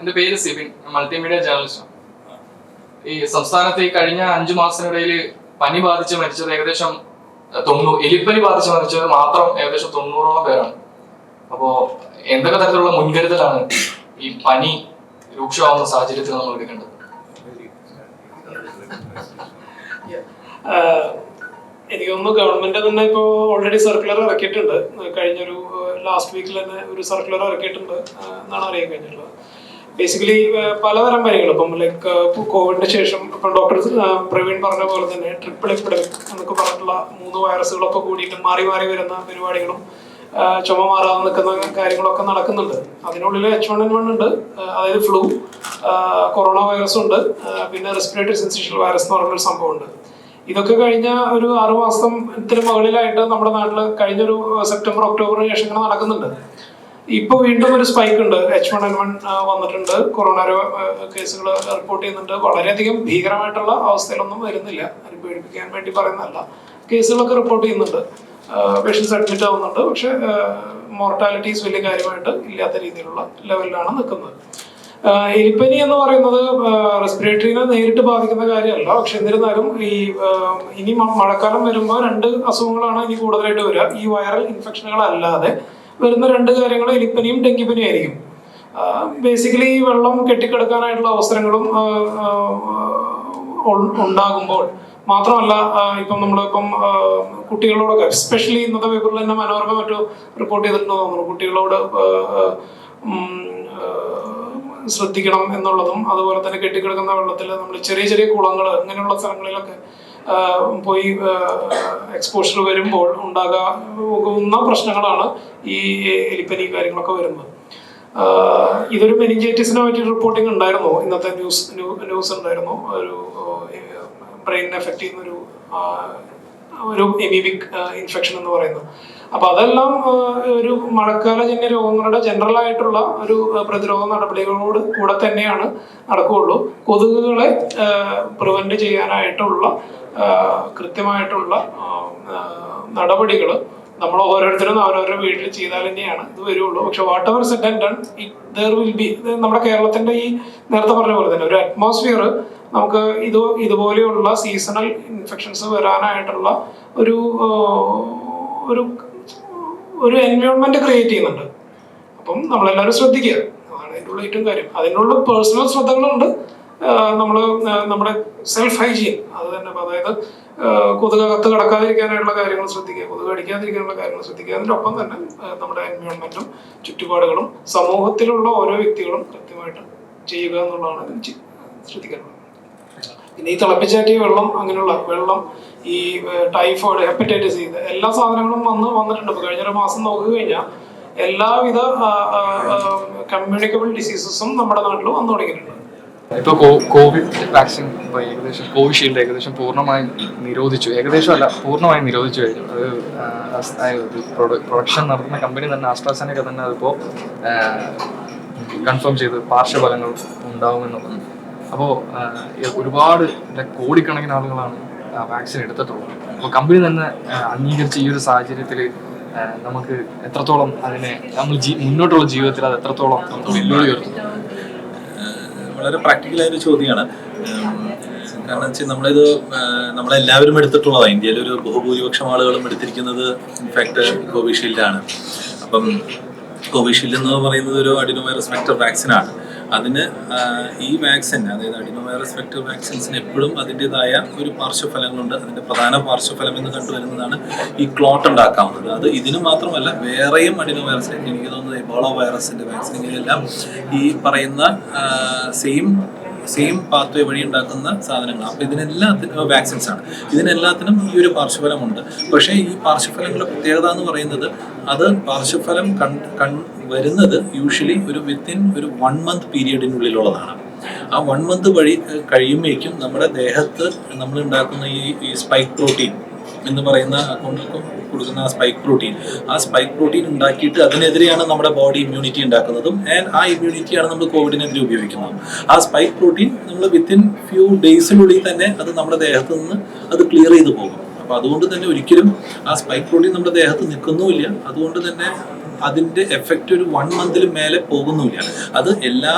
എന്റെ പേര് സിബിൻ. മൾട്ടിമീഡിയ ജേർണലിസ്റ്റാണ് ഈ സംസ്ഥാനത്ത് ഈ കഴിഞ്ഞ അഞ്ചു മാസത്തിനിടയിൽ പനി ബാധിച്ച് മരിച്ചത് ഏകദേശം തൊണ്ണൂറ് എലിപ്പനി ബാധിച്ച് മരിച്ചത് മാത്രം ഏകദേശം തൊണ്ണൂറോളം പേരാണ്. അപ്പോ എന്തൊക്കെ തരത്തിലുള്ള മുൻകരുതലാണ് ഈ പനി രൂക്ഷമാവുന്ന സാഹചര്യത്തിൽ നമ്മൾ എടുക്കേണ്ടത്? എനിക്ക് തോന്നുന്നു ഗവൺമെന്റ് തന്നെ ഇപ്പോ ഓൾറെഡി സർക്കുലർ ഇറക്കിയിട്ടുണ്ട്. കഴിഞ്ഞൊരു ലാസ്റ്റ് വീക്കിൽ തന്നെ ഒരു സർക്കുലർ ഇറക്കിയിട്ടുണ്ട് എന്നാണ് അറിയാൻ കഴിഞ്ഞിട്ടുള്ളത്. ബേസിക്കലി പലതരം വരികൾ ഇപ്പം ലൈക്ക് കോവിഡിന് ശേഷം ഇപ്പം ഡോക്ടർ പ്രവീൺ പറഞ്ഞ പോലെ തന്നെ ട്രിപ്പിൾ എപ്പിഡമിക് എന്നൊക്കെ പറഞ്ഞിട്ടുള്ള മൂന്ന് വൈറസുകളൊക്കെ കൂടിയിട്ട് മാറി മാറി വരുന്ന പരിപാടികളും ചുമ മാറാതെ നിൽക്കുന്ന കാര്യങ്ങളൊക്കെ നടക്കുന്നുണ്ട്. അതിനുള്ളിൽ എച്ച് വൺ എൻ വൺ ഉണ്ട്. അതായത് ഫ്ലൂ കൊറോണ വൈറസ് ഉണ്ട്. പിന്നെ റെസ്പിറേറ്ററി സെൻസേഷൻ വൈറസ് എന്ന് പറഞ്ഞൊരു സംഭവമുണ്ട്. ഇതൊക്കെ കഴിഞ്ഞ ഒരു ആറു മാസത്തിന് മുകളിലായിട്ട് നമ്മുടെ നാട്ടിൽ കഴിഞ്ഞൊരു സെപ്റ്റംബർ ഒക്ടോബർ ശേഷം ഇങ്ങനെ നടക്കുന്നുണ്ട്. ഇപ്പൊ വീണ്ടും ഒരു സ്പൈക്ക് ഉണ്ട്. എച്ച് വൺ എൻ വൺ വന്നിട്ടുണ്ട്. കൊറോണ കേസുകൾ റിപ്പോർട്ട് ചെയ്യുന്നുണ്ട്. വളരെയധികം ഭീകരമായിട്ടുള്ള അവസ്ഥയിലൊന്നും വരുന്നില്ല. അത് പേടിപ്പിക്കാൻ വേണ്ടി പറയുന്നതല്ല. കേസുകളൊക്കെ റിപ്പോർട്ട് ചെയ്യുന്നുണ്ട്. പേഷ്യൻസ് അഡ്മിറ്റ് ആവുന്നുണ്ട്. പക്ഷെ മോർട്ടാലിറ്റീസ് വലിയ കാര്യമായിട്ട് ഇല്ലാത്ത രീതിയിലുള്ള ലെവലിലാണ് നിൽക്കുന്നത്. എലിപ്പനി എന്ന് പറയുന്നത് റെസ്പിറേറ്ററിനെ നേരിട്ട് ബാധിക്കുന്ന കാര്യമല്ല. പക്ഷെ എന്നിരുന്നാലും ഈ ഇനി മഴക്കാലം വരുമ്പോൾ രണ്ട് അസുഖങ്ങളാണ് ഇനി കൂടുതലായിട്ട് വരിക. ഈ വൈറൽ ഇൻഫെക്ഷനുകൾ അല്ലാതെ വരുന്ന രണ്ട് കാര്യങ്ങൾ എലിപ്പനിയും ഡെങ്കിപ്പനിയും ആയിരിക്കും ബേസിക്കലി ഈ വെള്ളം കെട്ടിക്കിടക്കാനായിട്ടുള്ള അവസരങ്ങളും ഉണ്ടാകുമ്പോൾ മാത്രമല്ല ഇപ്പം നമ്മളിപ്പം കുട്ടികളോടൊക്കെ എസ്പെഷ്യലി ഇന്നത്തെ പേപ്പറിൽ തന്നെ മനോരമ മറ്റു റിപ്പോർട്ട് ചെയ്തിട്ടുണ്ടെന്ന് കുട്ടികളോട് ശ്രദ്ധിക്കണം എന്നുള്ളതും അതുപോലെ തന്നെ കെട്ടിക്കിടക്കുന്ന വെള്ളത്തിൽ നമ്മൾ ചെറിയ ചെറിയ കുളങ്ങൾ അങ്ങനെയുള്ള സ്ഥലങ്ങളിലൊക്കെ പോയി എക്സ്പോഷർ വരുമ്പോൾ ഉണ്ടാകാവുന്ന പ്രശ്നങ്ങളാണ് ഈ എലിപ്പനി കാര്യങ്ങളൊക്കെ വരുന്നത്. ഇതൊരു മെനിഞ്ചൈറ്റിസിനെ പറ്റി റിപ്പോർട്ടിംഗ് ഉണ്ടായിരുന്നു. ഇന്നത്തെ ന്യൂസ് ന്യൂസ് ഉണ്ടായിരുന്നു. ഒരു ബ്രെയിനിനെ എഫക്ട് ചെയ്യുന്ന ഒരു ഒരു എമീബിക് ഇൻഫെക്ഷൻ എന്ന് പറയുന്നത്. അപ്പൊ അതെല്ലാം ഒരു മഴക്കാലജന്യ രോഗങ്ങളുടെ ജനറൽ ആയിട്ടുള്ള ഒരു പ്രതിരോധ നടപടികളോട് കൂടെ തന്നെയാണ് നടക്കുകയുള്ളൂ. കൊതുകുകളെ പ്രിവെന്റ് ചെയ്യാനായിട്ടുള്ള കൃത്യമായിട്ടുള്ള നടപടികൾ നമ്മൾ ഓരോരുത്തരും അവരവരുടെ വീട്ടിൽ ചെയ്താൽ തന്നെയാണ് ഇത് വരുള്ളൂ. പക്ഷെ whatever set will be നമ്മുടെ കേരളത്തിന്റെ ഈ നേരത്തെ പറഞ്ഞ പോലെ തന്നെ ഒരു അറ്റ്മോസ്ഫിയർ നമുക്ക് ഇത് ഇതുപോലെയുള്ള സീസണൽ ഇൻഫെക്ഷൻസ് വരാനായിട്ടുള്ള ഒരു ഒരു ഒരു എൻവയോൺമെന്റ് ക്രിയേറ്റ് ചെയ്യുന്നുണ്ട്. അപ്പം നമ്മളെല്ലാവരും ശ്രദ്ധിക്കുക. അതാണ് അതിനുള്ള ഏറ്റവും കാര്യം. അതിനുള്ള പേഴ്സണൽ ശ്രദ്ധകളുണ്ട്. നമ്മൾ നമ്മുടെ സെൽഫ് ഹൈജീൻ അത് തന്നെ അതായത് കൊതുകകത്ത് കടക്കാതിരിക്കാനായിട്ടുള്ള കാര്യങ്ങൾ ശ്രദ്ധിക്കുക കൊതുക് അടിക്കാതിരിക്കാനുള്ള കാര്യങ്ങൾ ശ്രദ്ധിക്കുക. അതിനൊപ്പം തന്നെ നമ്മുടെ എൻവയോൺമെന്റും ചുറ്റുപാടുകളും സമൂഹത്തിലുള്ള ഓരോ വ്യക്തികളും കൃത്യമായിട്ട് ചെയ്യുക എന്നുള്ളതാണ് ശ്രദ്ധിക്കേണ്ടത്. പിന്നെ ഈ തിളപ്പിച്ചാറ്റിയ വെള്ളം അങ്ങനെയുള്ള വെള്ളം ഈ ടൈഫോയിഡ് ഹെപ്പറ്റൈറ്റിസ് ഇത് എല്ലാ സാധനങ്ങളും വന്ന് വന്നിട്ടുണ്ട്. ഇപ്പൊ കഴിഞ്ഞൊരു മാസം നോക്കി കഴിഞ്ഞാൽ എല്ലാവിധ കമ്മ്യൂണിക്കബിൾ ഡിസീസസും നമ്മുടെ നാട്ടിൽ വന്നു തുടങ്ങിയിട്ടുണ്ട്. ഇപ്പൊ കോവിഡ് വാക്സിൻ ഇപ്പൊ ഏകദേശം കോവിഷീൽഡ് ഏകദേശം പൂർണമായും നിരോധിച്ചു. ഏകദേശം അല്ല പൂർണമായും നിരോധിച്ചു കഴിഞ്ഞു. അത് പ്രൊഡക്ഷൻ നടത്തുന്ന കമ്പനി തന്നെ ആസ്ട്രാസെനക തന്നെ അതിപ്പോ കൺഫേം ചെയ്ത് പാർശ്വഫലങ്ങൾ ഉണ്ടാവുമെന്നുള്ളത്. അപ്പോൾ ഒരുപാട് കോടിക്കണക്കിന് ആളുകളാണ് വാക്സിൻ എടുത്തിട്ടുള്ളത് അപ്പോൾ കമ്പനി തന്നെ അംഗീകരിച്ച ഈ ഒരു സാഹചര്യത്തിൽ നമുക്ക് എത്രത്തോളം അതിനെ നമ്മൾ മുന്നോട്ടുള്ള ജീവിതത്തിൽ അത് എത്രത്തോളം വെല്ലുവിളി ഉയർത്തും? വളരെ പ്രാക്ടിക്കലായ ഒരു ചോദ്യമാണ്. കാരണം വെച്ചാൽ നമ്മളിത് നമ്മളെല്ലാവരും എടുത്തിട്ടുള്ളതാണ് ഇന്ത്യയിൽ ഒരു ബഹുഭൂരിപക്ഷം ആളുകളും എടുത്തിരിക്കുന്നത് ഇൻഫാക്ട് കോവിഷീൽഡാണ് അപ്പം കോവിഷീൽഡ് എന്ന് പറയുന്നത് ഒരു അഡിനോവൈറസ് വെക്ടർ വാക്സിനാണ് അതിന് ഈ വാക്സിൻ അതായത് അഡിനോവൈറസ് വെക്ടർ വാക്സിൻസിന് എപ്പോഴും അതിന്റെതായ ഒരു പാർശ്വഫലങ്ങളുണ്ട്. അതിന്റെ പ്രധാന പാർശ്വഫലം എന്ന് കണ്ടുവരുന്നതാണ് ഈ ക്ലോട്ട് ഉണ്ടാക്കാവുന്നത്. അത് ഇതിന് മാത്രമല്ല വേറെയും അഡിനോവൈറസ് എനിക്ക് തോന്നുന്നത് എബോള വൈറസിന്റെ വാക്സിനുകളെല്ലാം ഈ പറയുന്ന സെയിം സെയിം പാത്വേ വഴി ഉണ്ടാക്കുന്ന സാധനങ്ങൾ അപ്പോൾ ഇതിനെല്ലാത്തിനും വാക്സിൻസ് ആണ് ഇതിനെല്ലാത്തിനും ഈ ഒരു പാർശ്വഫലമുണ്ട്. പക്ഷേ ഈ പാർശ്വഫലങ്ങളുടെ പ്രത്യേകത എന്ന് പറയുന്നത് അത് പാർശ്വഫലം കൺ കൺ വരുന്നത് യൂഷ്വലി ഒരു വിത്തിൻ ഒരു വൺ മന്ത് പീരീഡിനുള്ളിലുള്ളതാണ് ആ വൺ മന്ത് വഴി കഴിയുമ്പോഴേക്കും നമ്മുടെ ദേഹത്ത് നമ്മൾ ഉണ്ടാക്കുന്ന ഈ ഈ സ്പൈക്ക് പ്രോട്ടീൻ എന്ന് പറയുന്ന കൊണ്ട് കൊടുക്കുന്ന ആ സ്പൈക്ക് പ്രോട്ടീൻ ആ സ്പൈക്ക് പ്രോട്ടീൻ ഉണ്ടാക്കിയിട്ട് അതിനെതിരെയാണ് നമ്മുടെ ബോഡി ഇമ്മ്യൂണിറ്റി ഉണ്ടാക്കുന്നതും ആൻഡ് ആ ഇമ്മ്യൂണിറ്റിയാണ് നമ്മൾ കോവിഡിനെതിരെ ഉപയോഗിക്കുന്നത്. ആ സ്പൈക്ക് പ്രോട്ടീൻ നമ്മൾ വിത്തിൻ ഫ്യൂ ഡേയ്സിനുള്ളിൽ തന്നെ അത് നമ്മുടെ ദേഹത്ത് നിന്ന് അത് ക്ലിയർ ചെയ്ത് പോകും. അപ്പോൾ അതുകൊണ്ട് തന്നെ ഒരിക്കലും ആ സ്പൈക്ക് പ്രോട്ടീൻ നമ്മുടെ ദേഹത്ത് നിൽക്കുന്നുമില്ല. അതുകൊണ്ട് തന്നെ അതിന്റെ എഫക്റ്റ് ഒരു വൺ മന്തിൽ മേലെ പോകുന്നുമില്ല. അത് എല്ലാ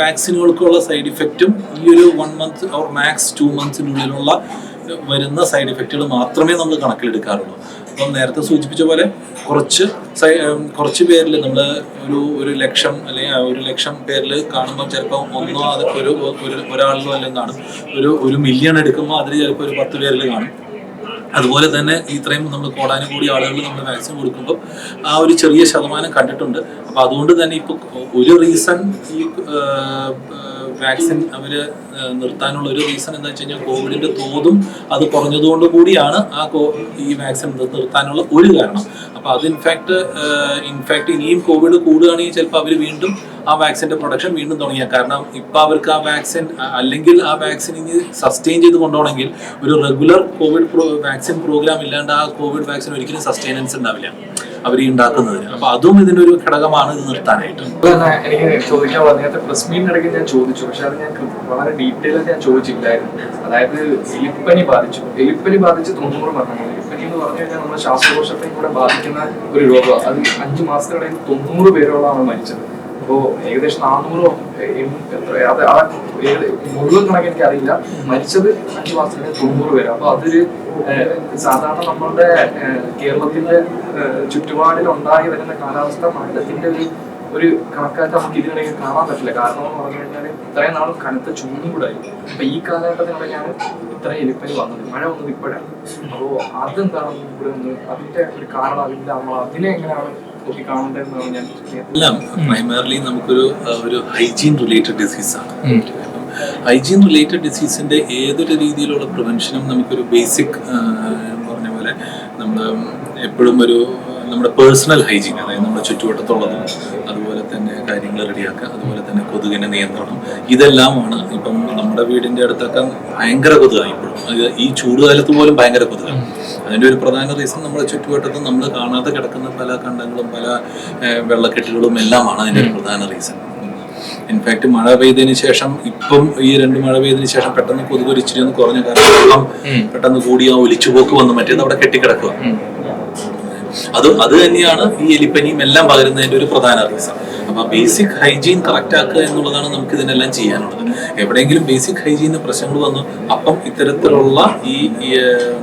വാക്സിനുകൾക്കുള്ള സൈഡ് ഇഫക്റ്റും ഈ ഒരു one month or max two മന്ത്സിനുള്ളിലുള്ള വരുന്ന സൈഡ് ഇഫക്റ്റുകൾ മാത്രമേ നമ്മൾ കണക്കിലെടുക്കാറുള്ളൂ. അപ്പം നേരത്തെ സൂചിപ്പിച്ച പോലെ കുറച്ച് കുറച്ച് പേരിൽ നമ്മൾ ഒരു ഒരു ലക്ഷം അല്ലെങ്കിൽ ഒരു ലക്ഷം പേരിൽ കാണുമ്പോൾ ചിലപ്പോൾ ഒന്നോ അതൊക്കെ ഒരു ഒരു ഒരാളിലോ എല്ലാം കാണും. ഒരു ഒരു മില്യൺ എടുക്കുമ്പോൾ അതിൽ ചിലപ്പോൾ ഒരു പത്ത് പേരിൽ കാണും. അതുപോലെ തന്നെ ഇത്രയും നമ്മൾ കോടാനുകൂടി ആളുകൾ നമ്മൾ വാക്സിൻ കൊടുക്കുമ്പോൾ ആ ഒരു ചെറിയ ശതമാനം കണ്ടിട്ടുണ്ട്. അപ്പോൾ അതുകൊണ്ട് തന്നെ ഇപ്പോൾ ഒരു റീസൺ ഈ വാക്സിൻ അവർ നിർത്താനുള്ള ഒരു റീസൺ എന്താ വെച്ച് കഴിഞ്ഞാൽ കോവിഡിന്റെ തോതും അത് കുറഞ്ഞതുകൊണ്ട് കൂടിയാണ് ആ കോ ഈ വാക്സിൻ നിർത്താനുള്ള ഒരു കാരണം. അപ്പോൾ അത് ഇൻഫാക്ട് ഇൻഫാക്ട് ഇനിയും കോവിഡ് കൂടുകയാണെങ്കിൽ ചിലപ്പോൾ അവർ വീണ്ടും ആ വാക്സിന്റെ പ്രൊഡക്ഷൻ വീണ്ടും തുടങ്ങിയ. കാരണം ഇപ്പോൾ അവർക്ക് ആ വാക്സിൻ അല്ലെങ്കിൽ ആ വാക്സിൻ ഇനി സസ്റ്റെയിൻ ചെയ്ത് കൊണ്ടുപോകണമെങ്കിൽ ഒരു റെഗുലർ കോവിഡ് വാക്സിൻ പ്രോഗ്രാം ഇല്ലാണ്ട് ആ കോവിഡ് വാക്സിൻ ഒരിക്കലും സസ്റ്റൈനൻസ് ഉണ്ടാവില്ല അവർ ഉണ്ടാക്കുന്നതിന്. അപ്പൊ അതും ഇതിന്റെ ഒരു ഘടകമാണ് ഇത് നിർത്താനായിട്ട്. എനിക്ക് ചോദിക്കാൻ നേരത്തെ പ്രസ് മീറ്റിനിടയ്ക്ക് ഞാൻ ചോദിച്ചു. പക്ഷെ അത് ഞാൻ വളരെ ഡീറ്റെയിൽ ഞാൻ ചോദിച്ചില്ലായിരുന്നു. അതായത് എലിപ്പനി ബാധിച്ചു. എലിപ്പനി ബാധിച്ച് തൊണ്ണൂറ് മരണങ്ങൾ. എലിപ്പനി എന്ന് പറഞ്ഞു കഴിഞ്ഞാൽ നമ്മുടെ ശ്വാസകോശത്തെ കൂടെ ബാധിക്കുന്ന ഒരു രോഗമാണ് അത് അഞ്ചു മാസത്തിനിടയിൽ തൊണ്ണൂറ് പേരോളാണ് മരിച്ചത്. അപ്പോ ഏകദേശം നാനൂറോ എത്ര അത് ആ മുഴുവൻ കണക്ക് എനിക്ക് അറിയില്ല മരിച്ചത് അഞ്ച് മാസത്തിന് തൊണ്ണൂറ് പേര്. അപ്പൊ അതൊരു സാധാരണ നമ്മളുടെ കേരളത്തിന്റെ ചുറ്റുപാടിൽ ഉണ്ടായി വരുന്ന കാലാവസ്ഥ മാറ്റത്തിന്റെ ഒരു ഒരു കണക്കായിട്ട് നമുക്ക് ഇതിനിടയിൽ കാണാൻ പറ്റില്ല. കാരണം എന്ന് പറഞ്ഞു കഴിഞ്ഞാൽ ഇത്രയും നാളും കനത്ത ചൂടും കൂടെ ആയിരുന്നു അപ്പൊ ഈ കാലഘട്ടത്തിനിടയ്ക്കാണ് ഇത്രയും എലിപ്പനി വന്നത് മഴ വന്നത് ഇപ്പോഴാണ്. അപ്പോ അതെന്താണ് ഇവിടെ ഒന്ന് അതിന്റെ ഒരു കാരണം അതിന്റെ നമ്മൾ അതിനെ എങ്ങനെയാണ് എല്ലാം പ്രൈമറിലി നമുക്കൊരു ഒരു ഹൈജീൻ റിലേറ്റഡ് ആണ്. ഹൈജീൻ റിലേറ്റഡ് ഡിസീസിന്റെ ഏതൊരു രീതിയിലുള്ള പ്രിവെൻഷനും നമുക്കൊരു ബേസിക് പറഞ്ഞ പോലെ നമ്മൾ എപ്പോഴും ഒരു നമ്മുടെ പേഴ്സണൽ ഹൈജീൻ അതായത് നമ്മുടെ ചുറ്റുവട്ടത്തുള്ളതും അതുപോലെ തന്നെ കാര്യങ്ങൾ റെഡിയാക്കുക അതുപോലെ തന്നെ കൊതുകിനെ നിയന്ത്രണം ഇതെല്ലാമാണ് ഇപ്പം നമ്മുടെ വീടിന്റെ അടുത്തൊക്കെ ഭയങ്കര കൊതുകാണ് ഇപ്പോഴും. അത് ഈ ചൂടുകാലത്ത് പോലും ഭയങ്കര കൊതുകാണ്. അതിന്റെ ഒരു പ്രധാന റീസൺ നമ്മുടെ ചുറ്റുവട്ടത്ത് നമ്മൾ കാണാതെ കിടക്കുന്ന പല കണ്ടങ്ങളും പല വെള്ളക്കെട്ടുകളും എല്ലാമാണ് അതിന്റെ ഒരു പ്രധാന റീസൺ ഇൻഫാക്ട് മഴ പെയ്തതിന് ശേഷം ഇപ്പം ഈ രണ്ട് മഴ പെയ്തതിന് ശേഷം പെട്ടെന്ന് കൊതുക് ഒരിച്ചിരി ഒന്ന് കുറഞ്ഞ കാരണം പെട്ടെന്ന് കൂടി ആ ഒലിച്ചുപോക്ക് വന്ന് മറ്റേത് അവിടെ കെട്ടിക്കിടക്കുക അത് അത് തന്നെയാണ് ഈ എലിപ്പനിയും എല്ലാം പകരുന്നതിന്റെ ഒരു പ്രധാന റീസൺ അപ്പൊ ബേസിക് ഹൈജീൻ കറക്റ്റ് ആക്കുക എന്നുള്ളതാണ് നമുക്ക് ഇതിനെല്ലാം ചെയ്യാനുള്ളത്. എവിടെയെങ്കിലും ബേസിക് ഹൈജീന് പ്രശ്നങ്ങൾ വന്നു അപ്പം ഇത്തരത്തിലുള്ള ഈ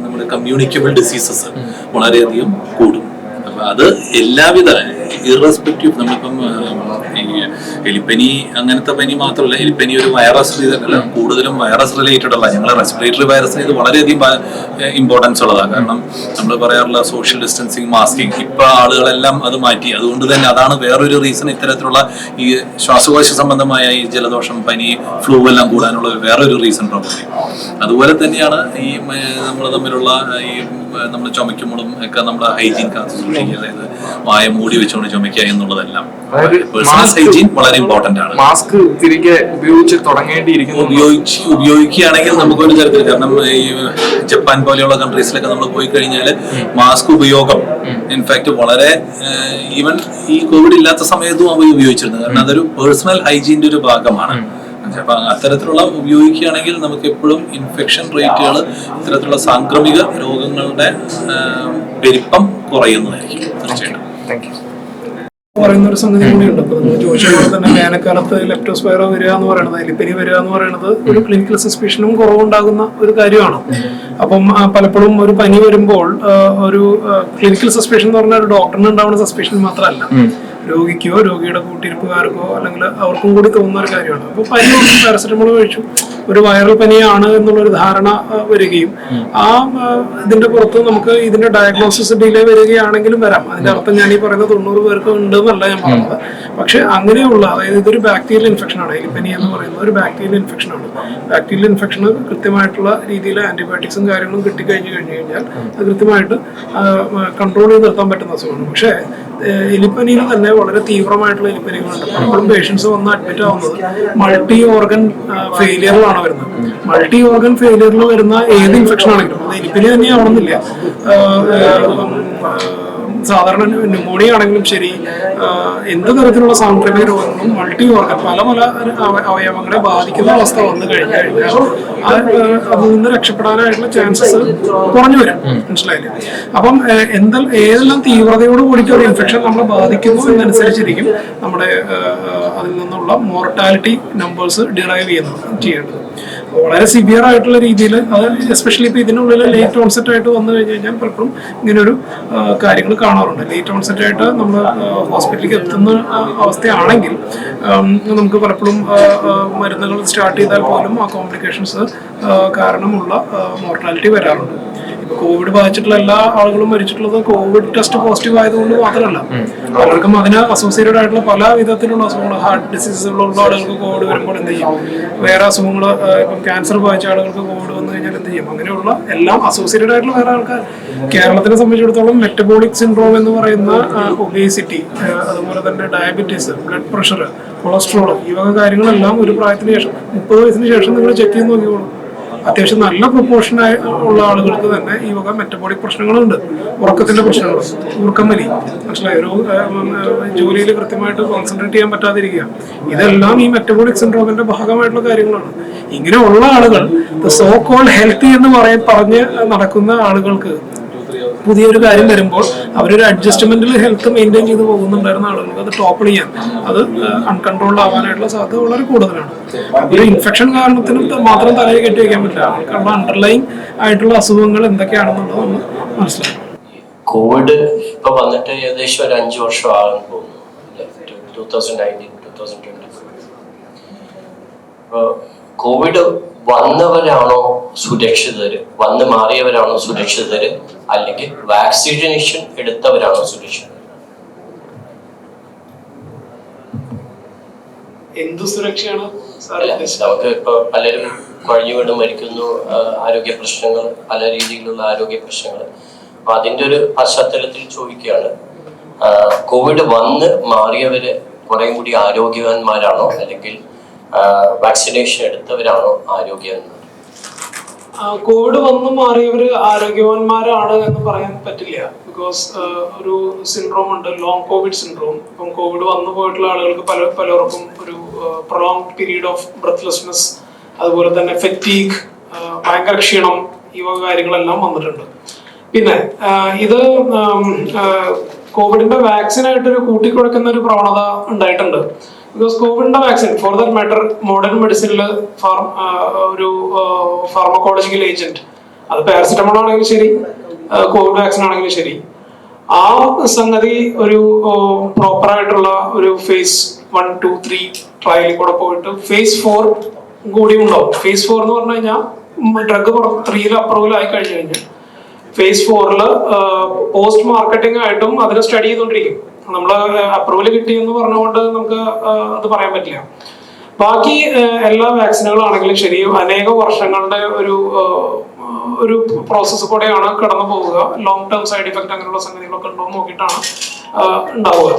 നമ്മുടെ കമ്മ്യൂണിക്കബിൾ ഡിസീസസ് വളരെയധികം കൂടും. അപ്പൊ അത് എല്ലാവിധ ഇറസ്പെക്റ്റീവ് നമ്മളിപ്പം എലിപ്പനി അങ്ങനത്തെ പനി മാത്രമല്ല എലിപ്പനി ഒരു വൈറസ് അല്ല കൂടുതലും വൈറസ് റിലേറ്റഡ് അല്ല. ഞങ്ങൾ റെസ്പിറേറ്ററി വൈറസിന് ഇത് വളരെയധികം ഇമ്പോർട്ടൻസ് ഉള്ളതാണ്. കാരണം നമ്മൾ പറയാറുള്ള സോഷ്യൽ ഡിസ്റ്റൻസിങ് മാസ്കിങ് ഇപ്പൊ ആളുകളെല്ലാം അത് മാറ്റി. അതുകൊണ്ട് തന്നെ അതാണ് വേറൊരു റീസൺ ഇത്തരത്തിലുള്ള ഈ ശ്വാസകോശ സംബന്ധമായ ഈ ജലദോഷം പനി ഫ്ലൂ എല്ലാം കൂടാനുള്ള വേറൊരു റീസൺ പ്രോബ്ലം അതുപോലെ തന്നെയാണ് ഈ നമ്മൾ തമ്മിലുള്ള ഈ നമ്മൾ ചുമയ്ക്കുമ്പോഴും ഒക്കെ നമ്മുടെ ഹൈജീൻ കാത്തു സൂക്ഷിക്കുക. അതായത് വായ മൂടി വെച്ചുകൊണ്ട് ചുമയ്ക്കുക എന്നുള്ളതെല്ലാം. പേഴ്സണൽ ഹൈജീൻ വളരെ ഇമ്പോർട്ടന്റ് ആണ്. മാസ്ക് തിരികെ ഉപയോഗിച്ച് തുടങ്ങേണ്ടിയിരിക്കുന്നു. ഉപയോഗിച്ച് ഉപയോഗിക്കുകയാണെങ്കിൽ നമുക്കൊരു തരത്തിൽ കാരണം ഈ ജപ്പാൻ പോലെയുള്ള കൺട്രീസിലൊക്കെ നമ്മൾ പോയി കഴിഞ്ഞാൽ മാസ്ക് ഉപയോഗം. ഇൻഫാക്ട് വളരെ ഈവൻ ഈ കോവിഡ് ഇല്ലാത്ത സമയത്തും അവർ ഉപയോഗിച്ചിരുന്നു. കാരണം അതൊരു പേഴ്സണൽ ഹൈജീന്റെ ഒരു ഭാഗമാണ്. അപ്പൊ അത്തരത്തിലുള്ള ഉപയോഗിക്കുകയാണെങ്കിൽ നമുക്ക് എപ്പോഴും ഇൻഫെക്ഷൻ റേറ്റുകൾ ഇത്തരത്തിലുള്ള സാംക്രമിക രോഗങ്ങളുടെ പെരുപ്പം കുറയുന്നതായിരിക്കും. തീർച്ചയായിട്ടും. താങ്ക് യു പറയുന്ന ഒരു സംഗതി കൂടിയുണ്ട് നമ്മൾ ചോദിച്ച തന്നെ വേനൽക്കാലത്ത് ലെപ്റ്റോസ്പൈറോ വരിക എന്ന് പറയുന്നത് എലിപ്പനി വരിക എന്ന് പറയുന്നത് ഒരു ക്ലിനിക്കൽ സസ്പെഷനും കുറവുണ്ടാകുന്ന ഒരു കാര്യമാണ്. അപ്പം പലപ്പോഴും ഒരു പനി വരുമ്പോൾ ഒരു ക്ലിനിക്കൽ സസ്പെഷൻ എന്ന് പറഞ്ഞാൽ ഒരു ഡോക്ടറിന് ഉണ്ടാവുന്ന സസ്പെഷൻ മാത്രമല്ല. രോഗിക്കോ രോഗിയുടെ കൂട്ടിരിപ്പുകാർക്കോ അല്ലെങ്കിൽ അവർക്കും കൂടി തോന്നുന്ന ഒരു കാര്യമാണ്. അപ്പോൾ പനി പാരസെറ്റമോൾ കഴിച്ചു. ഒരു വൈറൽ പനിയാണ് എന്നുള്ളൊരു ധാരണ വരികയും. ആ ഇതിന്റെ പുറത്ത് നമുക്ക് ഇതിന്റെ ഡയഗ്നോസിസ് ഡിലേ വരികയാണെങ്കിലും വരാം. അതിന്റെ അർത്ഥം ഞാൻ ഈ പറയുന്ന തൊണ്ണൂറ് പേർക്ക് ഉണ്ട് എന്നല്ല ഞാൻ പറഞ്ഞത്. പക്ഷെ അങ്ങനെയുള്ള അതായത് ഇതൊരു ബാക്ടീരിയൽ ഇൻഫെക്ഷൻ ആണ്. എലിപ്പനി എന്ന് പറയുന്നത് ഒരു ബാക്ടീരിയൽ ഇൻഫെക്ഷൻ ആണ്. ബാക്ടീരിയൽ ഇൻഫെക്ഷന് കൃത്യമായിട്ടുള്ള രീതിയിൽ ആന്റിബയോട്ടിക്സും കാര്യങ്ങളും കിട്ടിക്കഴിഞ്ഞു കഴിഞ്ഞു കഴിഞ്ഞാൽ അത് കൃത്യമായിട്ട് കൺട്രോൾ ചെയ്ത് നിർത്താൻ പറ്റുന്ന അസുഖമാണ്. പക്ഷേ എലിപ്പനിയിൽ തന്നെ വളരെ തീവ്രമായിട്ടുള്ള എലിപ്പനികളുണ്ട് പലപ്പോഴും പേഷ്യൻസ് വന്ന് അഡ്മിറ്റ് ആവുന്നത് മൾട്ടി ഓർഗൻ ഫെയിലിയറിലാണ് വരുന്നത്. മൾട്ടി ഓർഗൻ ഫെയിലിയറിൽ വരുന്ന ഏത് ഇൻഫെക്ഷൻ ആണെങ്കിലും അത് എലിപ്പനി തന്നെ ആവണമെന്നില്ല. സാധാരണ ന്യൂമോണിയ ആണെങ്കിലും ശരി എന്ത് തരത്തിലുള്ള സാംക്രമിക രോഗങ്ങളും മൾട്ടി ഓർഗൻ പല പല അവയവങ്ങളെ ബാധിക്കുന്ന അവസ്ഥ വന്നു കഴിഞ്ഞു കഴിഞ്ഞാൽ അത് അതിൽ നിന്ന് രക്ഷപ്പെടാനായിട്ടുള്ള ചാൻസസ് കുറഞ്ഞു വരും. മനസ്സിലായില്ലേ? അപ്പം എന്താ ഏതെല്ലാം തീവ്രതയോട് കൂടിയിട്ട് ഒരു ഇൻഫെക്ഷൻ നമ്മളെ ബാധിക്കുന്നു എന്നനുസരിച്ചിരിക്കും നമ്മുടെ അതിൽ നിന്നുള്ള മോർട്ടാലിറ്റി നമ്പേഴ്സ് ഡിറൈവ് ചെയ്യുന്നത് ചെയ്യേണ്ടത്. വളരെ സിവിയർ ആയിട്ടുള്ള രീതിയിൽ അത് എസ്പെഷ്യലി ഇപ്പോൾ ഇതിനുള്ളിൽ ലേറ്റ് ഓൺസെറ്റ് ആയിട്ട് വന്നു കഴിഞ്ഞ് കഴിഞ്ഞാൽ പലപ്പോഴും ഇങ്ങനൊരു കാര്യങ്ങൾ കാണാറുണ്ട്. ലേറ്റ് ഓൺസെറ്റ് ആയിട്ട് നമ്മൾ ഹോസ്പിറ്റലിലേക്ക് എത്തുന്ന അവസ്ഥയാണെങ്കിൽ നമുക്ക് പലപ്പോഴും മരുന്നുകൾ സ്റ്റാർട്ട് ചെയ്താൽ പോലും ആ കോംപ്ലിക്കേഷൻസ് കാരണമുള്ള മോർട്ടാലിറ്റി വരാറുണ്ട്. ഇപ്പൊ കോവിഡ് ബാധിച്ചിട്ടുള്ള എല്ലാ ആളുകളും മരിച്ചിട്ടുള്ളത് കോവിഡ് ടെസ്റ്റ് പോസിറ്റീവ് ആയതുകൊണ്ട് മാത്രമല്ല. പലർക്കും അതിന് അസോസിയേറ്റഡ് ആയിട്ടുള്ള പല വിധത്തിലുള്ള അസുഖങ്ങൾ ഹാർട്ട് ഡിസീസുകളുള്ള ആളുകൾക്ക് കോവിഡ് വരുമ്പോൾ എന്ത് ചെയ്യും? വേറെ അസുഖങ്ങൾ ഇപ്പം ക്യാൻസർ ബാധിച്ച ആളുകൾക്ക് കോവിഡ് വന്നു കഴിഞ്ഞാൽ എന്ത് ചെയ്യും? അങ്ങനെയുള്ള എല്ലാം അസോസിയേറ്റഡ് ആയിട്ടുള്ള വേറെ ആൾക്കാർ. കേരളത്തിനെ സംബന്ധിച്ചിടത്തോളം മെറ്റബോളിക് സിൻഡ്രോം എന്ന് പറയുന്ന ഒബേസിറ്റി അതുപോലെ തന്നെ ഡയബറ്റീസ് ബ്ലഡ് പ്രഷർ കൊളസ്ട്രോൾ ഈ വക കാര്യങ്ങളെല്ലാം ഒരു പ്രായത്തിന് ശേഷം മുപ്പത് വയസ്സിന് ശേഷം നിങ്ങൾ ചെക്ക് ചെയ്ത് നോക്കിക്കോളൂ. അത്യാവശ്യം നല്ല പ്രൊപ്പോർഷൻ ഉള്ള ആളുകൾക്ക് തന്നെ ഈ വക മെറ്റബോളിക് പ്രശ്നങ്ങളുണ്ട്. ഉറക്കത്തിന്റെ പ്രശ്നങ്ങൾ വലി മനസ്സിലായി? ഒരു ജോലിയിൽ കൃത്യമായിട്ട് കോൺസെൻട്രേറ്റ് ചെയ്യാൻ പറ്റാതിരിക്കുക. ഇതെല്ലാം ഈ മെറ്റബോളിക് സിൻഡ്രോമിന്റെ ഭാഗമായിട്ടുള്ള കാര്യങ്ങളാണ്. ഇങ്ങനെയുള്ള ആളുകൾ സോ കോൾ ഹെൽത്തി എന്ന് പറയ പറഞ്ഞ് നടക്കുന്ന ആളുകൾക്ക് പുതിയൊരു കാര്യം വരുമ്പോൾ അവരൊരു അഡ്ജസ്റ്റ്മെന്റിൽ ഹെൽത്ത് മെയിന്റെയിൻ ചെയ്ത് പോകുന്നുണ്ടായിരുന്ന ആളുകൾക്ക് അത് ടോപ്പ് ചെയ്യാൻ അത് അൺകൺട്രോൾഡ് ആവാനായിട്ടുള്ള സാധ്യത വളരെ കൂടുതലാണ്. ഒരു ഇൻഫെക്ഷൻ കാരണത്തിന് മാത്രം തലയിൽ കെട്ടി വയ്ക്കാൻ പറ്റില്ല. ആൾക്കാരുടെ അണ്ടർലൈൻ ആയിട്ടുള്ള അസുഖങ്ങൾ എന്തൊക്കെയാണെന്നുള്ളത് നമ്മൾ മനസ്സിലാക്കും കോവിഡ് ഇപ്പൊ വന്നിട്ട് ഏകദേശം ഒരു അഞ്ചു വർഷം ആകാൻ പോകുന്നു. കോവിഡ് വന്നവരാണോ സുരക്ഷിതര് വന്ന് മാറിയവരാണോ സുരക്ഷിതര് അല്ലെങ്കിൽ വാക്സിനേഷൻ എടുത്തവരാണോ സുരക്ഷിതർ? എന്ത് സുരക്ഷയാണ് നമുക്ക് ഇപ്പൊ പലരും കുഴഞ്ഞു വീണ് മരിക്കുന്നു ആരോഗ്യ പ്രശ്നങ്ങൾ പല രീതിയിലുള്ള ആരോഗ്യ പ്രശ്നങ്ങൾ. അപ്പൊ അതിന്റെ ഒരു പശ്ചാത്തലത്തിൽ ചോദിക്കുകയാണ്. കോവിഡ് വന്ന് മാറിയവര് കുറെ കൂടി ആരോഗ്യവാന്മാരാണോ? അല്ലെങ്കിൽ വാക്സിനേഷൻ എടുത്തവരാണോ ആരോഗ്യം കോവിഡ് വന്നു മാറിയവര് ആരോഗ്യവാന്മാരാണ് എന്ന് പറയാൻ പറ്റില്ല. ബിക്കോസ് ഒരു സിൻഡ്രോം ഉണ്ട് ലോങ് കോവിഡ് സിൻഡ്രോം ഇപ്പം കോവിഡ് വന്നു പോയിട്ടുള്ള ആളുകൾക്ക് പല പലർക്കും ഒരു പ്രൊലോങ് പീരീഡ് ഓഫ് ബ്രത്ത്ലെസ്നെസ് അതുപോലെ തന്നെ ഫെറ്റീഗ് ഭയങ്കര ക്ഷീണം ഈ വക കാര്യങ്ങളെല്ലാം വന്നിട്ടുണ്ട്. പിന്നെ ഇത് കോവിഡിന്റെ വാക്സിനായിട്ടൊരു കൂട്ടിക്കുഴക്കുന്ന ഒരു പ്രവണത ഉണ്ടായിട്ടുണ്ട്. ബിക്കോസ് കോവിഡിന്റെ vaccine for that matter modern മെഡിസിനിൽ ഒരു ഫാർമക്കോളജിക്കൽ ഏജന്റ് അത് പാരസിറ്റമോൾ ആണെങ്കിലും ശരി കോവിഡ് വാക്സിൻ ആണെങ്കിലും ശരി. ആ സംഗതി ഒരു പ്രോപ്പർ ആയിട്ടുള്ള ഒരു ഫേസ് വൺ ടു ത്രീ ട്രയലിൽ കൂടെ പോയിട്ട് ഫേസ് ഫോർ കൂടി ഉണ്ടാവും. ഫേസ് ഫോർ എന്ന് പറഞ്ഞു കഴിഞ്ഞാൽ ഡ്രഗ് ത്രീയിൽ അപ്രൂവൽ ആയി കഴിഞ്ഞു കഴിഞ്ഞാൽ ഫേസ് ഫോറിൽ പോസ്റ്റ് മാർക്കറ്റിംഗ് ആയിട്ടും അതിനെ സ്റ്റഡി ചെയ്തുകൊണ്ടിരിക്കും നമ്മൾ അപ്രൂവൽ കിട്ടിയെന്ന് പറഞ്ഞുകൊണ്ട് നമുക്ക് അത് പറയാൻ പറ്റില്ല. ബാക്കി എല്ലാ വാക്സിനുകളാണെങ്കിലും ശരി അനേക വർഷങ്ങളുടെ ഒരു ഒരു പ്രോസസ്സ് കൂടെയാണ് കടന്നു പോവുക ലോങ് ടേം സൈഡ് ഇഫക്റ്റ് അങ്ങനെയുള്ള സംഗതികളൊക്കെ ഉണ്ടോ നോക്കിയിട്ടാണ് ഉണ്ടാവുക.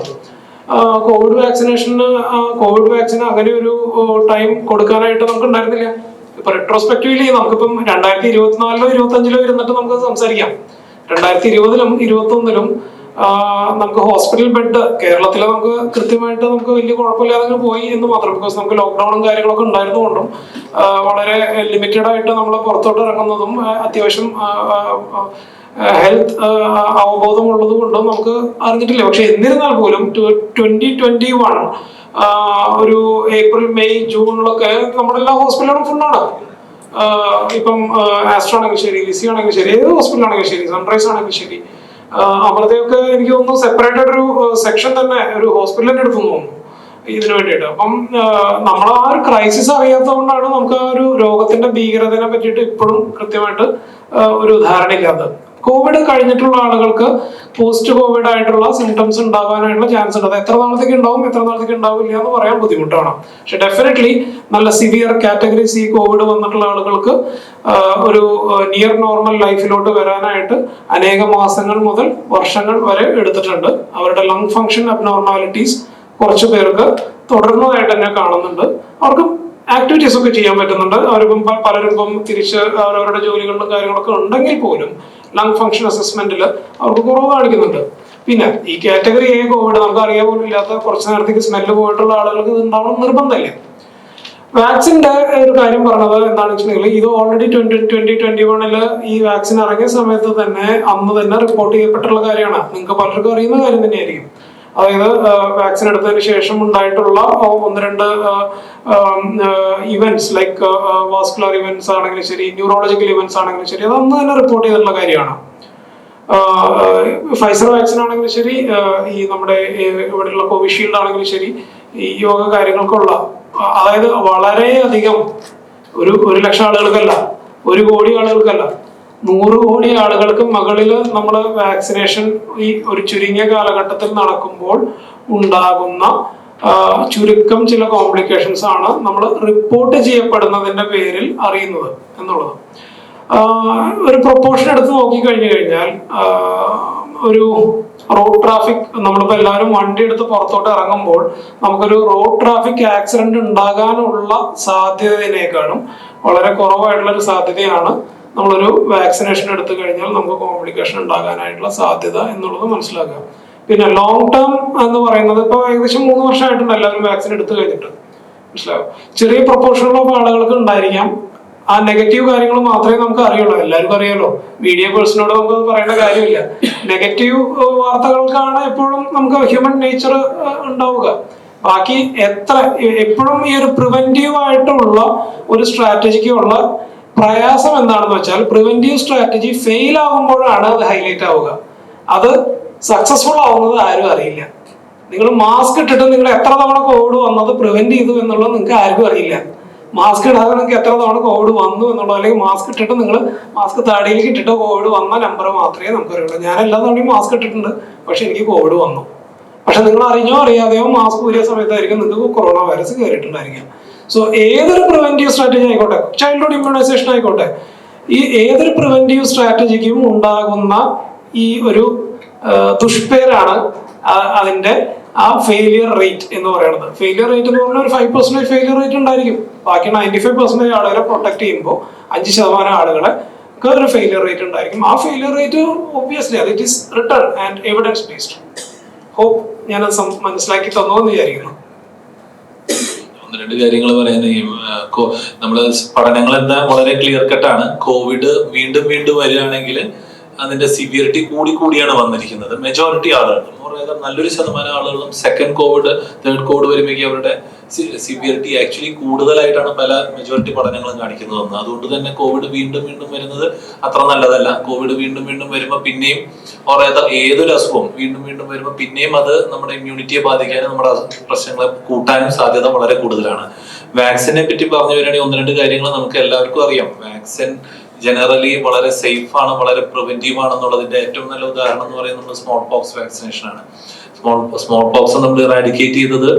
കോവിഡ് വാക്സിനേഷന് കോവിഡ് വാക്സിന് അങ്ങനെ ഒരു ടൈം കൊടുക്കാനായിട്ട് നമുക്ക് ഉണ്ടായിരുന്നില്ല. ഇപ്പൊ റെട്രോസ്പെക്റ്റീവ്ലി നമുക്കിപ്പം രണ്ടായിരത്തി ഇരുപത്തിനാലിലോ ഇരുപത്തി അഞ്ചിലോ ഇരുന്നിട്ട് നമുക്ക് സംസാരിക്കാം. രണ്ടായിരത്തി ഇരുപതിലും ഇരുപത്തി ഒന്നിലും നമുക്ക് ഹോസ്പിറ്റൽ ബെഡ് കേരളത്തിൽ നമുക്ക് കൃത്യമായിട്ട് നമുക്ക് വലിയ കുഴപ്പമില്ലാതെ പോയി എന്ന് മാത്രം. ബിക്കോസ് നമുക്ക് ലോക്ക്ഡൌണും കാര്യങ്ങളൊക്കെ ഉണ്ടായിരുന്നുകൊണ്ടും കൊണ്ടും വളരെ ലിമിറ്റഡ് ആയിട്ട് നമ്മൾ പുറത്തോട്ട് ഇറങ്ങുന്നതും അത്യാവശ്യം ഹെൽത്ത് അവബോധമുള്ളത് കൊണ്ടും നമുക്ക് അറിഞ്ഞിട്ടില്ല. പക്ഷെ എന്നിരുന്നാൽ പോലും ട്വന്റി ട്വന്റി വൺ ഒരു ഏപ്രിൽ മെയ് ജൂണിലൊക്കെ നമ്മുടെ എല്ലാ ഹോസ്പിറ്റലുകളും ഫുള്ളാണ് ഇപ്പം ആസ്ട്രോ ആണെങ്കിലും ശരി ലിസി ആണെങ്കിലും ശരി ഏത് ഹോസ്പിറ്റലാണെങ്കിലും ശരി സൺറൈസ് ആണെങ്കിലും ശരി. അമൃതയൊക്കെ എനിക്ക് തോന്നുന്നു സെപ്പറേറ്റ് ഒരു സെക്ഷൻ തന്നെ ഒരു ഹോസ്പിറ്റലിന്റെ അടുത്ത് തോന്നുന്നു ഇതിനു വേണ്ടിയിട്ട്. അപ്പം നമ്മൾ ആ ഒരു ക്രൈസിസ് അറിയാത്തതുകൊണ്ടാണ് നമുക്ക് ആ ഒരു രോഗത്തിന്റെ ഭീകരതയെ പറ്റിയിട്ട് ഇപ്പോഴും കൃത്യമായിട്ട് ഒരു ധാരണ ഇല്ലാത്തത് കോവിഡ് കഴിഞ്ഞിട്ടുള്ള ആളുകൾക്ക് പോസ്റ്റ് കോവിഡ് ആയിട്ടുള്ള സിംറ്റംസ് ഉണ്ടാകാനായിട്ടുള്ള ചാൻസ് ഉണ്ട്. അത് എത്ര നാളത്തേക്ക് ഉണ്ടാവും എത്ര നാളത്തേക്ക് ഉണ്ടാവില്ല എന്ന് പറയാൻ ബുദ്ധിമുട്ടാണ്. പക്ഷെ ഡെഫിനറ്റ്ലി നല്ല സിവിയർ കാറ്റഗറി സി കോവിഡ് വന്നിട്ടുള്ള ആളുകൾക്ക് ഒരു നിയർ നോർമൽ ലൈഫിലോട്ട് വരാനായിട്ട് അനേക മാസങ്ങൾ മുതൽ വർഷങ്ങൾ വരെ എടുത്തിട്ടുണ്ട്. അവരുടെ ലങ് ഫങ്ഷൻ അബ്നോർമാലിറ്റീസ് കുറച്ച് പേർക്ക് തുടർന്നതായിട്ട് തന്നെ കാണുന്നുണ്ട്. അവർക്ക് ആക്ടിവിറ്റീസ് ഒക്കെ ചെയ്യാൻ പറ്റുന്നുണ്ട്. അവരിപ്പം പലരും ഇപ്പം തിരിച്ച് അവരവരുടെ ജോലികളിലും കാര്യങ്ങളൊക്കെ ഉണ്ടെങ്കിൽ പോലും ലങ് ഫങ്ഷൻ അസസ്മെന്റിൽ അവർക്ക് കുറവ് കാണിക്കുന്നുണ്ട്. പിന്നെ ഈ കാറ്റഗറി എ കോവിഡ് നമുക്ക് അറിയാൻ പോലും ഇല്ലാത്ത കുറച്ച് നേരത്തേക്ക് സ്മെല്ല് പോയിട്ടുള്ള ആളുകൾക്ക് ഉണ്ടാവണം നിർബന്ധമില്ല. വാക്സിന്റെ ഒരു കാര്യം പറഞ്ഞത് എന്താണെന്ന് വെച്ചിട്ടുണ്ടെങ്കിൽ ഇത് ഓൾറെഡി ട്വന്റി ട്വന്റി ട്വന്റി വണ്ണിൽ ഈ വാക്സിൻ ഇറങ്ങിയ സമയത്ത് തന്നെ അന്ന് തന്നെ റിപ്പോർട്ട് ചെയ്യപ്പെട്ടുള്ള കാര്യമാണ്. നിങ്ങൾക്ക് പലർക്കും അറിയുന്ന കാര്യം തന്നെയായിരിക്കും. അതായത് വാക്സിൻ എടുത്തതിന് ശേഷം ഉണ്ടായിട്ടുള്ള ഒന്ന് രണ്ട് ഇവന്റ്സ് ലൈക്ക് വാസ്കുലർ ഇവന്റ്സ് ആണെങ്കിലും ശരി ന്യൂറോളജിക്കൽ ഇവന്റ്സ് ആണെങ്കിലും ശരി അത് അന്ന് തന്നെ റിപ്പോർട്ട് ചെയ്തിട്ടുള്ള കാര്യമാണ്. ഫൈസർ വാക്സിൻ ആണെങ്കിലും ശരി ഈ നമ്മുടെ ഇവിടെയുള്ള കോവിഷീൽഡ് ആണെങ്കിലും ശരി ഈ യോഗ കാര്യങ്ങൾക്കുള്ള അതായത് വളരെയധികം ഒരു ഒരു ലക്ഷം ആളുകൾക്കല്ല ഒരു കോടി ആളുകൾക്കല്ല നൂറ് കോടി ആളുകൾക്ക് മകളിൽ നമ്മൾ വാക്സിനേഷൻ ഈ ഒരു ചുരുങ്ങിയ കാലഘട്ടത്തിൽ നടക്കുമ്പോൾ ഉണ്ടാകുന്ന ചുരുക്കം ചില കോംപ്ലിക്കേഷൻസ് ആണ് നമ്മൾ റിപ്പോർട്ട് ചെയ്യപ്പെടുന്നതിന്റെ പേരിൽ അറിയുന്നത് എന്നുള്ളത്. ഒരു പ്രൊപ്പോർഷൻ എടുത്ത് നോക്കി കഴിഞ്ഞു കഴിഞ്ഞാൽ ഒരു റോഡ് ട്രാഫിക് നമ്മളിപ്പോ എല്ലാവരും വണ്ടി എടുത്ത് പുറത്തോട്ട് ഇറങ്ങുമ്പോൾ നമുക്കൊരു റോഡ് ട്രാഫിക് ആക്സിഡന്റ് ഉണ്ടാകാനുള്ള സാധ്യതയിനേക്കാളും വളരെ കുറവായിട്ടുള്ള ഒരു സാധ്യതയാണ് നമ്മളൊരു വാക്സിനേഷൻ എടുത്തു കഴിഞ്ഞാൽ നമുക്ക് കോംപ്ലിക്കേഷൻ ഉണ്ടാകാനായിട്ടുള്ള സാധ്യത എന്നുള്ളത് മനസ്സിലാക്കുക പിന്നെ ലോങ് ടേം എന്ന് പറയുന്നത് ഇപ്പോൾ ഏകദേശം മൂന്ന് വർഷമായിട്ടുണ്ട് എല്ലാവരും വാക്സിൻ എടുത്തു കഴിഞ്ഞിട്ട്. മനസ്സിലാവും ചെറിയ പ്രൊപ്പോർഷൻ ഓഫ് ആളുകൾക്ക് ഉണ്ടായിരിക്കാം. ആ നെഗറ്റീവ് കാര്യങ്ങൾ മാത്രമേ നമുക്ക് അറിയുള്ളൂ. എല്ലാവർക്കും അറിയാലോ. മീഡിയ പേഴ്സണോട് നമുക്ക് പറയേണ്ട കാര്യമില്ല. നെഗറ്റീവ് വാർത്തകൾക്കാണ് എപ്പോഴും നമുക്ക് ഹ്യൂമൻ നേച്ചർ ഉണ്ടാവുക. ബാക്കി എത്ര എപ്പോഴും ഈ ഒരു പ്രിവെന്റീവ് ആയിട്ടുള്ള ഒരു സ്ട്രാറ്റജിക്ക് ഉള്ള പ്രയാസം എന്താണെന്ന് വെച്ചാൽ പ്രിവെന്റീവ് സ്ട്രാറ്റജി ഫെയിൽ ആകുമ്പോഴാണ് അത് ഹൈലൈറ്റ് ആവുക. അത് സക്സസ്ഫുൾ ആവുന്നത് ആരും അറിയില്ല. നിങ്ങൾ മാസ്ക് ഇട്ടിട്ട് നിങ്ങൾ എത്ര തവണ കോവിഡ് വന്നത് പ്രിവെന്റ് ചെയ്തു എന്നുള്ളത് നിങ്ങൾക്ക് ആർക്കും അറിയില്ല. മാസ്ക് ഇടാതെ നിങ്ങൾക്ക് എത്ര തവണ കോവിഡ് വന്നു എന്നുള്ളത് അല്ലെങ്കിൽ മാസ്ക് ഇട്ടിട്ട് നിങ്ങൾ മാസ്ക് താടിയിലേക്ക് ഇട്ടിട്ട് കോവിഡ് വന്ന നമ്പർ മാത്രമേ നമുക്ക് അറിയുള്ളൂ. ഞാൻ എല്ലാ തവണയും മാസ്ക് ഇട്ടിട്ടുണ്ട് പക്ഷെ എനിക്ക് കോവിഡ് വന്നു. പക്ഷെ നിങ്ങൾ അറിഞ്ഞോ അറിയാതെയോ മാസ്ക് ഊരിയ സമയത്തായിരിക്കും നിങ്ങൾക്ക് കൊറോണ വൈറസ് കയറിയിട്ടുണ്ടായിരിക്കും സോ ഏതൊരു പ്രിവെന്റീവ് സ്ട്രാറ്റജി ആയിക്കോട്ടെ ചൈൽഡ്ഹുഡ് ഇമ്മ്യൂണൈസേഷൻ ആയിക്കോട്ടെ ഈ ഏതൊരു പ്രിവെന്റീവ് സ്ട്രാറ്റജിക്കും ഉണ്ടാകുന്ന ഈ ഒരു ദുഷ്പേരാണ് അതിന്റെ ആ ഫെയിലിയർ റേറ്റ് എന്ന് പറയുന്നത്. ഫെയിലിയർ റേറ്റ് എന്ന് പറഞ്ഞാൽ ഒരു ഫൈവ് പെർസെന്റേജ് ഫെയിലിയർ റേറ്റ് ഉണ്ടായിരിക്കും. ബാക്കി നയന്റി ഫൈവ് പെർസെന്റേജ് ആളുകളെ പ്രൊട്ടക്ട് ചെയ്യുമ്പോൾ അഞ്ച് ശതമാനം ആളുകളെ ഒരു ഫെയിലിയർ റേറ്റ് ഉണ്ടായിരിക്കും. ആ ഫെയിലിയർ റേറ്റ് ഒബ്വിയസ്ലി അത് it is return and evidence based hope ഞാൻ മനസ്സിലാക്കി തന്നു എന്ന് വിചാരിക്കുന്നു. രണ്ട് കാര്യങ്ങൾ പറയുന്നത് ഈ നമ്മൾ പഠനങ്ങൾ എന്താ വളരെ ക്ലിയർ കട്ട് ആണ്. കോവിഡ് വീണ്ടും വീണ്ടും വരികയാണെങ്കിൽ അതിന്റെ സിവിയറിറ്റി കൂടി കൂടിയാണ് വന്നിരിക്കുന്നത്. മെജോറിറ്റി ആളുകൾ നല്ലൊരു ശതമാനം ആളുകളും സെക്കൻഡ് കോവിഡ് തേർഡ് കോവിഡ് വരുമ്പോഴേക്കും അവരുടെ സിവിയറിറ്റി ആക്ച്വലി കൂടുതലായിട്ടാണ് പല മെജോറിറ്റി പഠനങ്ങളും കാണിക്കുന്നത് അതുകൊണ്ട് തന്നെ കോവിഡ് വീണ്ടും വീണ്ടും വരുന്നത് അത്ര നല്ലതല്ല. കോവിഡ് വീണ്ടും വീണ്ടും വരുമ്പോൾ പിന്നെയും ഓറേതർ ഏതൊരു അസുഖവും വീണ്ടും വീണ്ടും വരുമ്പോൾ പിന്നെയും അത് നമ്മുടെ ഇമ്മ്യൂണിറ്റിയെ ബാധിക്കാനും നമ്മുടെ പ്രശ്നങ്ങളെ കൂട്ടാനും സാധ്യത വളരെ കൂടുതലാണ്. വാക്സിനെ പറ്റി പറഞ്ഞു വരികയാണെങ്കിൽ ഒന്ന് രണ്ട് കാര്യങ്ങൾ നമുക്ക് എല്ലാവർക്കും അറിയാം. വാക്സിൻ ജനറലി വളരെ സേഫ് ആണ് വളരെ പ്രിവെന്റീവ് ആണെന്നുള്ളതിന്റെ ഏറ്റവും നല്ല ഉദാഹരണം എന്ന് പറയുന്നത് സ്മോൾ പോക്സ് വാക്സിനേഷൻ ആണ്. സ്മോൾ സ്മോൾ പോക്സ് നമ്മൾ ഇറാഡിക്കേറ്റ് ചെയ്തത്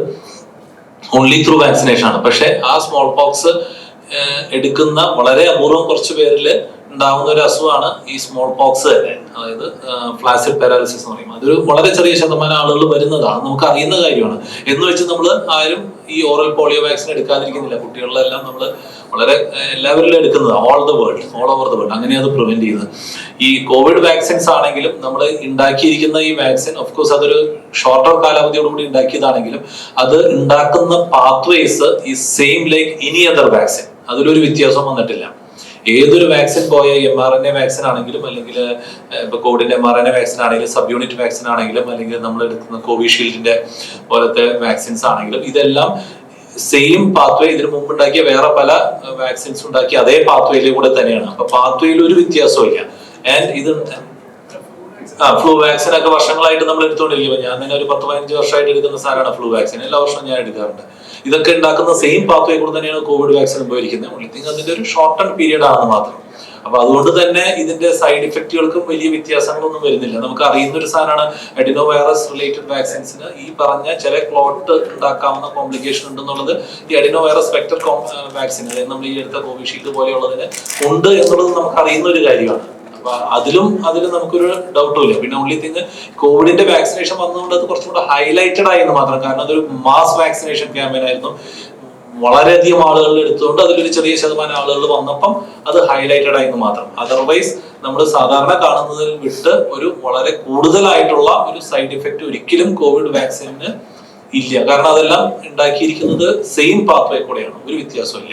ഓൺലി ത്രൂ വാക്സിനേഷൻ ആണ്. പക്ഷെ ആ സ്മോൾ പോക്സ് എടുക്കുന്ന വളരെ അപൂർവം കുറച്ച് പേരിൽ ഉണ്ടാവുന്ന ഒരു അസുഖമാണ് ഈ സ്മോൾ പോക്സ് തന്നെ. അതായത് ഫ്ലാസിഡ് പാരാലിസിസ് എന്ന് പറയും അതൊരു വളരെ ചെറിയ ശതമാനം ആളുകൾ വരുന്നതാണ്. നമുക്ക് അറിയുന്ന കാര്യമാണ്. എന്ന് വെച്ച് നമ്മൾ ആരും ഈ ഓറൽ പോളിയോ വാക്സിൻ എടുക്കാതിരിക്കുന്നില്ല. കുട്ടികളിലെല്ലാം നമ്മൾ വളരെ എല്ലാവരിലും എടുക്കുന്നത്. All the world all over the world അങ്ങനെ അത് പ്രിവെന്റ് ചെയ്യുന്നത്. ഈ കോവിഡ് വാക്സിൻസ് ആണെങ്കിലും നമ്മൾ ഉണ്ടാക്കിയിരിക്കുന്ന ഈ വാക്സിൻ ഓഫ് കോഴ്സ് അതൊരു ഷോർട്ടർ കാലാവധിയോടുകൂടി ഉണ്ടാക്കിയതാണെങ്കിലും അത് ഉണ്ടാക്കുന്ന പാത്വേസ് ഈ സെയിം ലൈക്ക് ഇനി അതർ വാക്സിൻ അതിലൊരു വ്യത്യാസം വന്നിട്ടില്ല. ഏതൊരു വാക്സിൻ പോയ M R N A vaccine ആണെങ്കിലും അല്ലെങ്കിൽ ഇപ്പൊ കോവിഡിന്റെ M R N A vaccine ആണെങ്കിലും സബ് യൂണിറ്റ് വാക്സിൻ ആണെങ്കിലും അല്ലെങ്കിൽ നമ്മൾ എടുക്കുന്ന കോവിഷീൽഡിന്റെ പോലത്തെ വാക്സിൻസ് ആണെങ്കിലും ഇതെല്ലാം സെയിം പാത്വേ ഇതിനു മുമ്പ് ഉണ്ടാക്കിയ വേറെ പല വാക്സിൻസ് ഉണ്ടാക്കിയ അതേ പാത്വേയിലെ തന്നെയാണ്. അപ്പൊ പാത്വേയിൽ ഒരു വ്യത്യാസവും ഇല്ല ആൻഡ് ഇത് ആ ഫ്ലൂ വാക്സിൻ ഒക്കെ വർഷങ്ങളായിട്ട് നമ്മൾ എടുത്തുകൊണ്ടിരിക്കുമ്പോൾ ഞാൻ തന്നെ ഒരു പത്ത് പതിനഞ്ച് വർഷമായിട്ട് എടുക്കുന്ന സാധനമാണ് ഫ്ലൂ വാക്സിൻ എല്ലാ വർഷവും ഞാൻ എടുക്കാറുണ്ട്. ഇതൊക്കെ ഉണ്ടാക്കുന്ന സെയിം പാത്വേ കൂടെ തന്നെയാണ് കോവിഡ് വാക്സിൻ ഉപയോഗിക്കുന്നത്. only thing അതിന്റെ ഒരു ഷോർട്ട് ടേൺ പീരീഡ് ആണെന്ന് മാത്രം. അപ്പൊ അതുകൊണ്ട് തന്നെ ഇതിന്റെ സൈഡ് ഇഫക്റ്റുകൾക്കും വലിയ വ്യത്യാസങ്ങളൊന്നും വരുന്നില്ല. നമുക്ക് അറിയുന്ന ഒരു സാധനമാണ് അഡിനോ വൈറസ് റിലേറ്റഡ് വാക്സിൻസിന് ഈ പറഞ്ഞ ചില ക്ലോട്ട് ഉണ്ടാക്കാവുന്ന കോംപ്ലിക്കേഷൻ ഉണ്ടെന്നുള്ളത് ഈ അഡിനോ വൈറസ് വെക്ടർ വാക്സിൻ അതായത് നമ്മൾ ഈ എടുത്ത കോവിഷീൽഡ് പോലെയുള്ളതിന് ഉണ്ട് എന്നുള്ളത് നമുക്ക് അറിയുന്ന ഒരു കാര്യമാണ്. അപ്പൊ അതിലും അതിലും നമുക്കൊരു ഡൗട്ടും ഇല്ല. പിന്നെ ഓൺലി തിങ് കോവിഡിന്റെ വാക്സിനേഷൻ വന്നതുകൊണ്ട് അത് കുറച്ചും കൂടെ ഹൈലൈറ്റഡ് ആയെന്ന് മാത്രം. കാരണം അതൊരു മാസ് വാക്സിനേഷൻ ക്യാമ്പയിൻ ആയിരുന്നു. വളരെയധികം ആളുകൾ എടുത്തുകൊണ്ട് അതിലൊരു ചെറിയ ശതമാനം ആളുകൾ വന്നപ്പം അത് ഹൈലൈറ്റഡ് ആയെന്ന് മാത്രം. അതർവൈസ് നമ്മൾ സാധാരണ കാണുന്നതിൽ വിട്ട് ഒരു വളരെ കൂടുതലായിട്ടുള്ള ഒരു സൈഡ് ഇഫക്റ്റ് ഒരിക്കലും കോവിഡ് വാക്സിന് ഇല്ല. കാരണം അതെല്ലാം ഉണ്ടാക്കിയിരിക്കുന്നത് സെയിം പാത്വേ കൂടെയാണ്. ഒരു വ്യത്യാസവും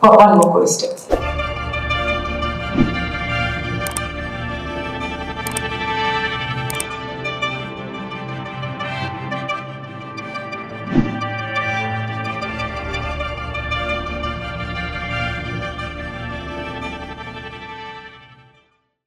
for one more quiz tips.